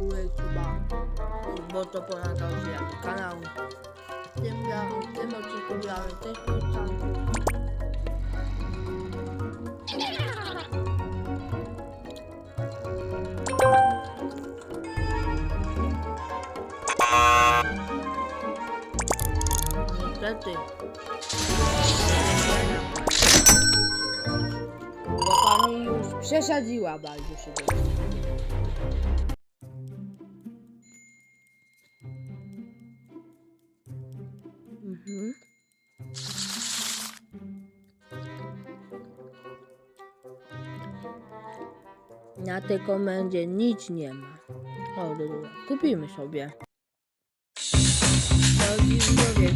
górę suba, bo to pomaga rozwijaniu kanału. W tym, gra- w tym odcinku grałem też policjantów. Niestety. Bo pani już przesadziła bardzo się. Na tej komendzie nic nie ma. O, dobra. Kupimy sobie. Drogi widzowie,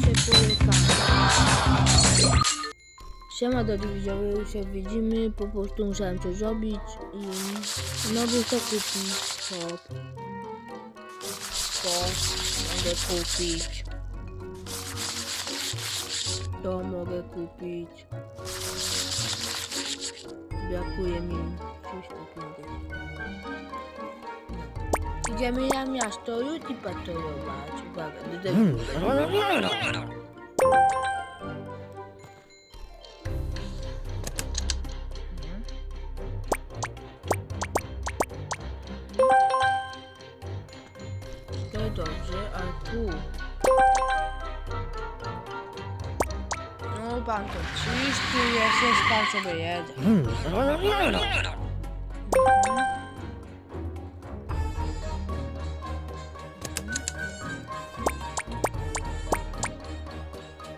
się po reklamie. Siema drogi widzowie, się widzimy, po prostu musiałem coś zrobić i znowu chcę kupić hop. To mogę kupić. To mogę kupić. Brakuje mi coś takiego. Idziemy na miasto już i patrolować. Uwaga, detektyw. To No pan to czyści jest, jest pan sobie jedzie.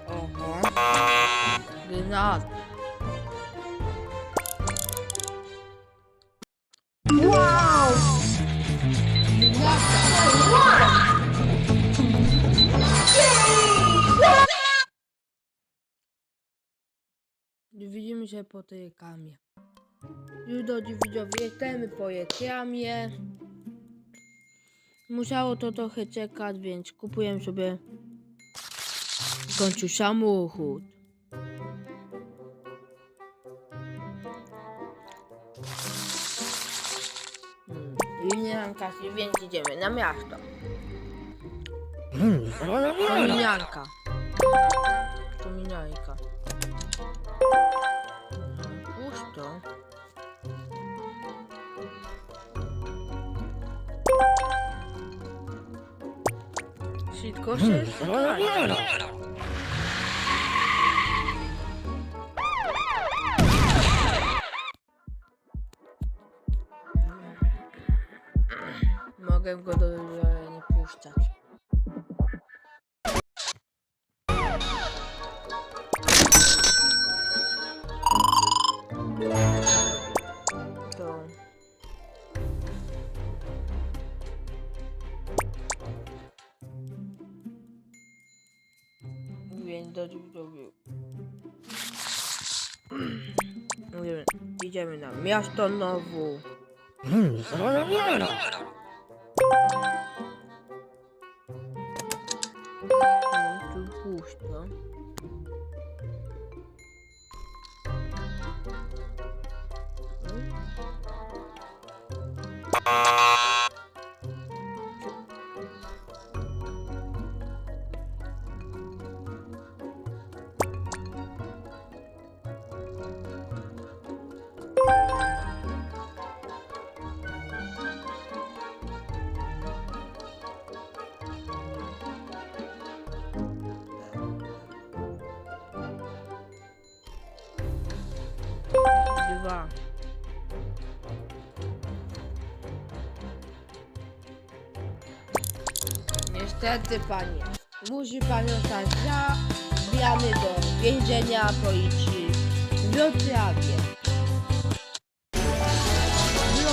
Oho. Granat. Widzimy się po tej kamie. Już drodzy widzowie, jesteśmy po reklamie. Musiało to trochę czekać, więc kupuję sobie w końcu samochód. Hmm. I nie mam kasy, więc idziemy na miasto. Kominianka. Kominianka. Pusto. Szybko się skradnie. Mogę go do nie puszczać. Więc do zrobił. Idziemy- na miasto Nowu. No, pusto. Dwa. Niestety, panie. Musi pan zostać zabijany do więzienia policji w Wrocławiu.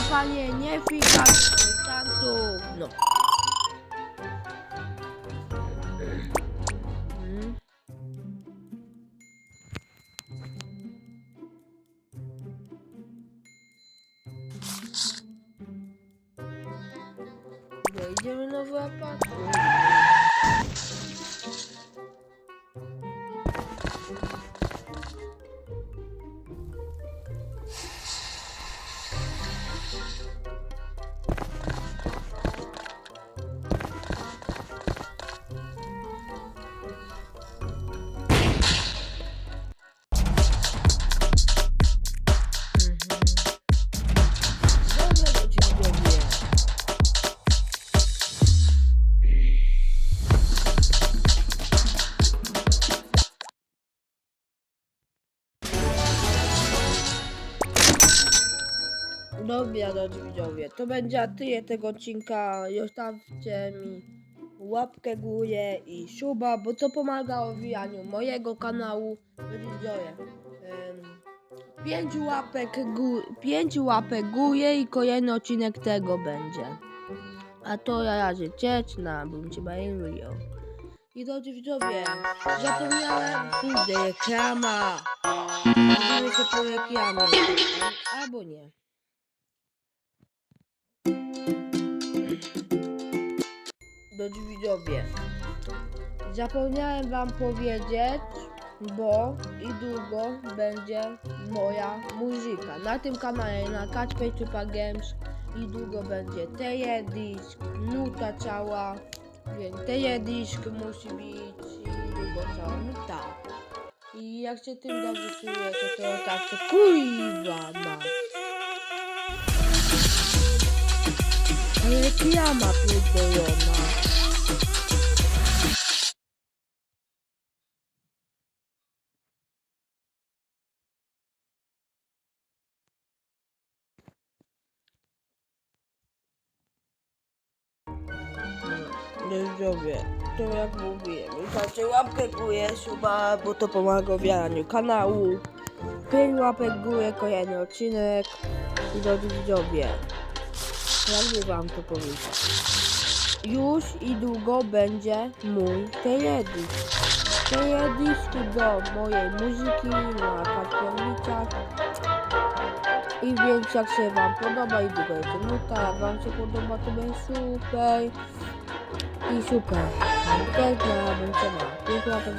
Panie, nie fikać policjantów. No. Dobra, drodzy widzowie, to będzie tyle tego odcinka. Zostawcie mi łapkę górę i suba, bo to pomaga owijaniu mojego kanału. Drodzy widzowie, pięć łapek, gó- pięć łapek górę i kolejny odcinek tego będzie. A to ja razie cieć na Buncie Rio. I drodzy widzowie, zapomniałem, kurde, reklama. Mówimy się po. Albo nie. Drodzy widzowie, zapomniałem wam powiedzieć, bo i długo będzie moja muzyka. Na tym kanale, na Kacpej Tupa Games i długo będzie teledisk, nuta cała, więc teledisk musi być i długo cała nuta. I jak się tym dobrze czujecie, to tak to kurwa ma. Ale reklama pierdolona. Zdrowie, to jak mówiłem, zostawcie łapkę górę, suba, bo to pomaga w jaraniu kanału. Pięć łapek w górę, kolejny odcinek. I drodzy widzowie, jakby wam to powiedzieć. Już i długo będzie mój teledysk. Teledysk do mojej muzyki na Kacpernicach. I więc jak się wam podoba i długo jest nuta, jak wam się podoba to będzie super. I super. Piękna bym co ma. Piękna to